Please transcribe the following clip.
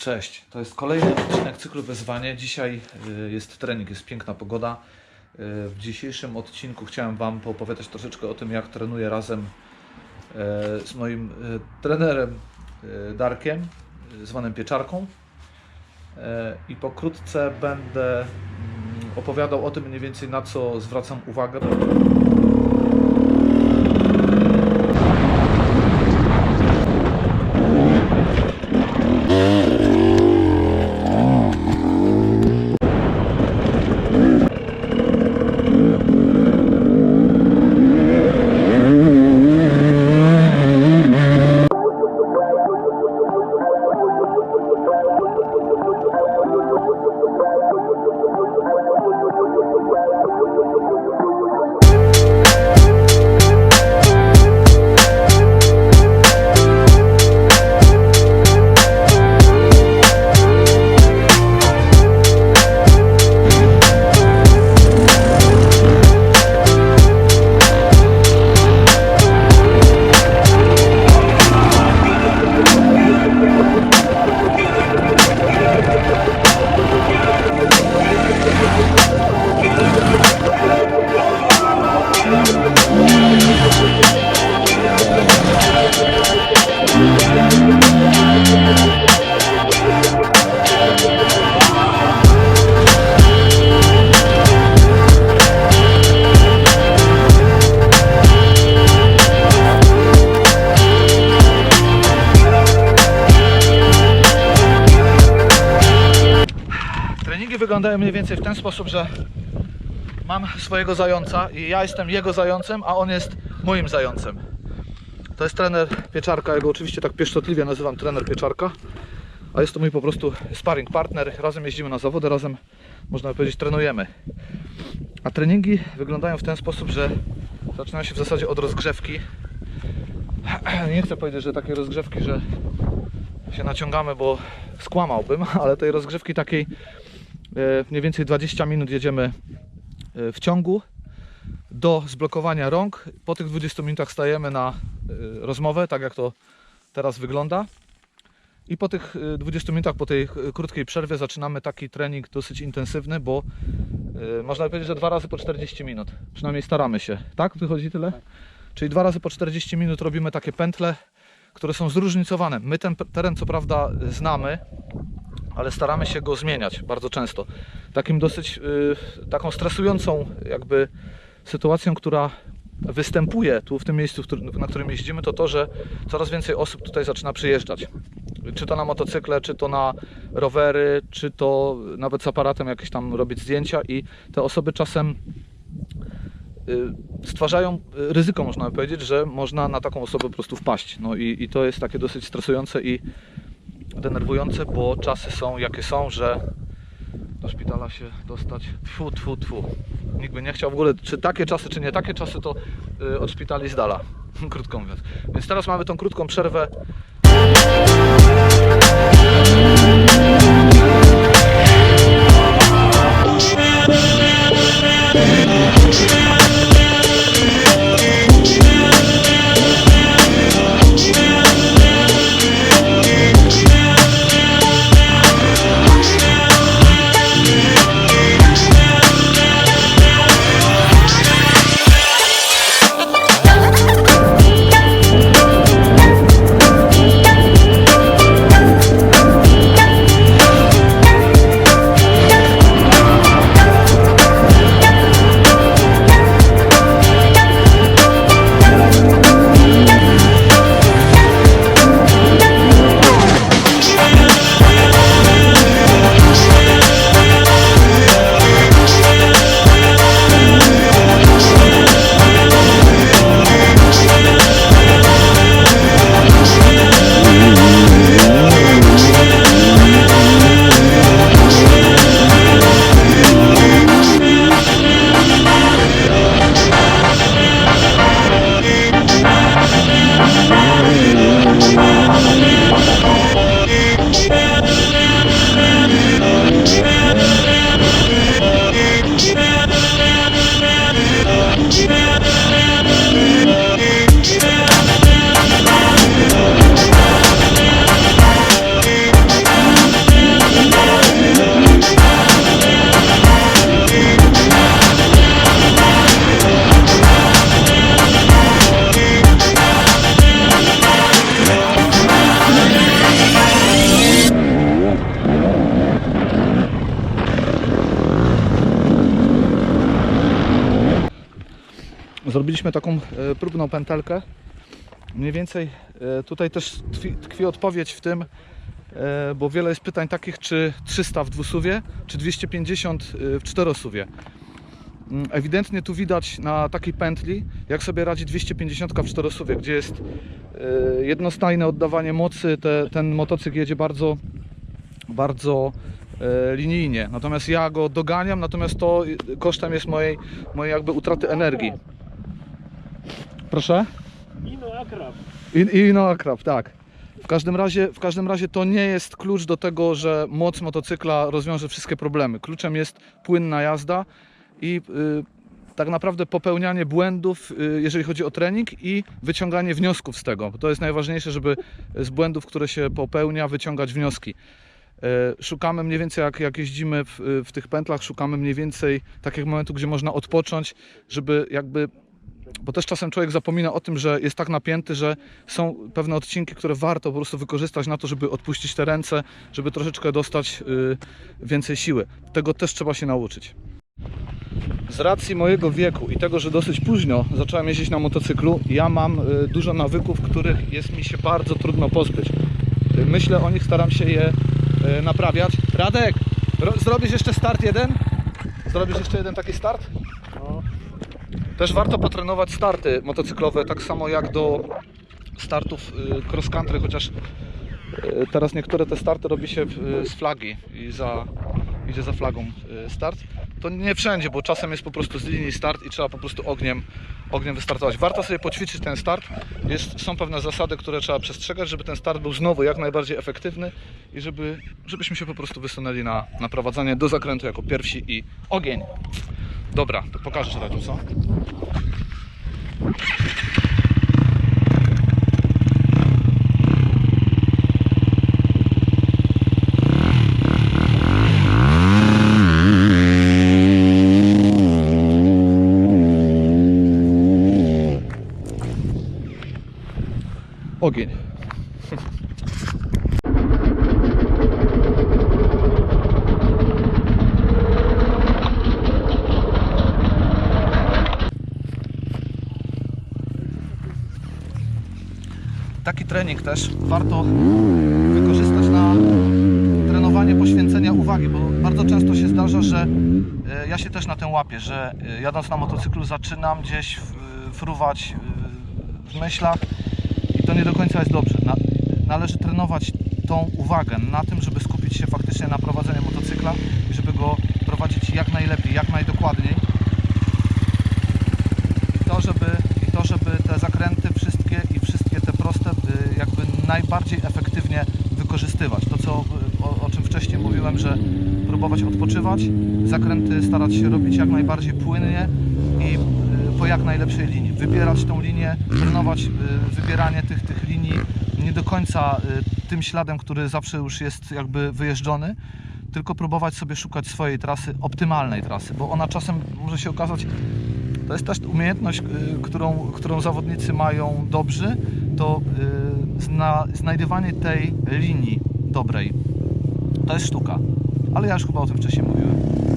Cześć, to jest kolejny odcinek cyklu Wyzwanie. Dzisiaj y, jest trening, jest piękna pogoda. Y, W dzisiejszym odcinku chciałem Wam poopowiadać troszeczkę o tym, jak trenuję razem e, z moim trenerem Darkiem, zwanym Pieczarką. I pokrótce będę mm, opowiadał o tym mniej więcej, na co zwracam uwagę. Wyglądają mniej więcej w ten sposób, że mam swojego zająca i ja jestem jego zającem, a on jest moim zającem. To jest trener Pieczarka, ja go oczywiście tak pieszczotliwie nazywam trener Pieczarka, a jest to mój po prostu sparring partner. Razem jeździmy na zawody, razem można powiedzieć trenujemy. A treningi wyglądają w ten sposób, że zaczynają się w zasadzie od rozgrzewki. Nie chcę powiedzieć, że takie rozgrzewki, że się naciągamy, bo skłamałbym, ale tej rozgrzewki takiej mniej więcej 20 minut jedziemy e, w ciągu do zblokowania rąk. Po tych 20 minutach stajemy na e, rozmowę, tak jak to teraz wygląda. I po tych e, 20 minutach, po tej e, krótkiej przerwie zaczynamy taki trening dosyć intensywny, bo e, można powiedzieć, że dwa razy po 40 minut. Przynajmniej staramy się. Tak? Wychodzi tyle? Czyli dwa razy po 40 minut robimy takie pętle, które są zróżnicowane. My ten teren co prawda znamy, ale staramy się go zmieniać bardzo często. Takim dosyć y, taką stresującą jakby sytuacją, która występuje tu w tym miejscu, na którym jeździmy, to to, że coraz więcej osób tutaj zaczyna przyjeżdżać. Czy to na motocykle, czy to na rowery, czy to nawet z aparatem jakieś tam robić zdjęcia i te osoby czasem y, stwarzają y, ryzyko, można by powiedzieć, że można na taką osobę po prostu wpaść. No i, i to jest takie dosyć stresujące i denerwujące, bo czasy są jakie są, że do szpitala się dostać tfu, tfu, tfu. Nikt by nie chciał w ogóle, czy takie czasy, czy nie takie czasy, to yy, od szpitali z dala, krótko mówiąc. Więc teraz mamy tą krótką przerwę. Thank. Zrobiliśmy taką e, próbną pętelkę. Mniej więcej e, tutaj też tkwi, odpowiedź w tym, e, bo wiele jest pytań takich, czy 300 w dwusuwie, czy 250 w czterosuwie. Mm, Ewidentnie tu widać na takiej pętli, jak sobie radzi 250 w czterosuwie, gdzie jest jednostajne oddawanie mocy. Te, ten motocykl jedzie bardzo, bardzo linijnie. Natomiast ja go doganiam, natomiast to kosztem jest mojej, mojej jakby utraty energii. Proszę? Ino Akrab. Tak. W każdym, razie, w każdym razie to nie jest klucz do tego, że moc motocykla rozwiąże wszystkie problemy. Kluczem jest płynna jazda i y, tak naprawdę popełnianie błędów, y, jeżeli chodzi o trening i wyciąganie wniosków z tego. To jest najważniejsze, żeby z błędów, które się popełnia, wyciągać wnioski. Y, Szukamy mniej więcej, jak, jak jeździmy w, w tych pętlach, szukamy mniej więcej takich momentów, gdzie można odpocząć, żeby jakby bo też czasem człowiek zapomina o tym, że jest tak napięty, że są pewne odcinki, które warto po prostu wykorzystać na to, żeby odpuścić te ręce, żeby troszeczkę dostać y, więcej siły. Tego też trzeba się nauczyć. Z racji mojego wieku i tego, że dosyć późno zacząłem jeździć na motocyklu, ja mam y, dużo nawyków, których jest mi się bardzo trudno pozbyć. Y, Myślę o nich, staram się je naprawiać. Radek, ro- zrobisz jeszcze start jeden? Zrobisz jeszcze jeden taki start? Też warto potrenować starty motocyklowe, tak samo jak do startów y, cross country, chociaż y, teraz niektóre te starty robi się y, z flagi i za, idzie za flagą start. To nie wszędzie, bo czasem jest po prostu z linii start i trzeba po prostu ogniem, ogniem wystartować. Warto sobie poćwiczyć ten start. Jest, są pewne zasady, które trzeba przestrzegać, żeby ten start był znowu jak najbardziej efektywny i żeby, żebyśmy się po prostu wysunęli na, na prowadzenie do zakrętu jako pierwsi i ogień. Dobra, to pokażesz Radziu, co? Ogień. Taki trening też warto wykorzystać na trenowanie poświęcenia uwagi, bo bardzo często się zdarza, że e, ja się też na tym łapię, że e, jadąc na motocyklu zaczynam gdzieś fruwać e, w myślach i to nie do końca jest dobrze. Na, należy trenować tą uwagę na tym, żeby skupić się faktycznie na prowadzeniu motocykla i żeby go prowadzić jak najlepiej, jak najdokładniej. I to, żeby, i to, żeby te zakręty wszystkie i wszystkie te proste y, jakby najbardziej efektywnie wykorzystywać. To, co, o, o czym wcześniej mówiłem, że próbować odpoczywać, zakręty starać się robić jak najbardziej płynnie i y, po jak najlepszej linii. Wybierać tą linię, trenować y, wybieranie tych, tych linii nie do końca y, tym śladem, który zawsze już jest jakby wyjeżdżony, tylko próbować sobie szukać swojej trasy, optymalnej trasy, bo ona czasem może się okazać to jest też umiejętność, którą, którą zawodnicy mają dobrzy, to y, zna, znajdywanie tej linii dobrej. To jest sztuka. Ale ja już chyba o tym wcześniej mówiłem.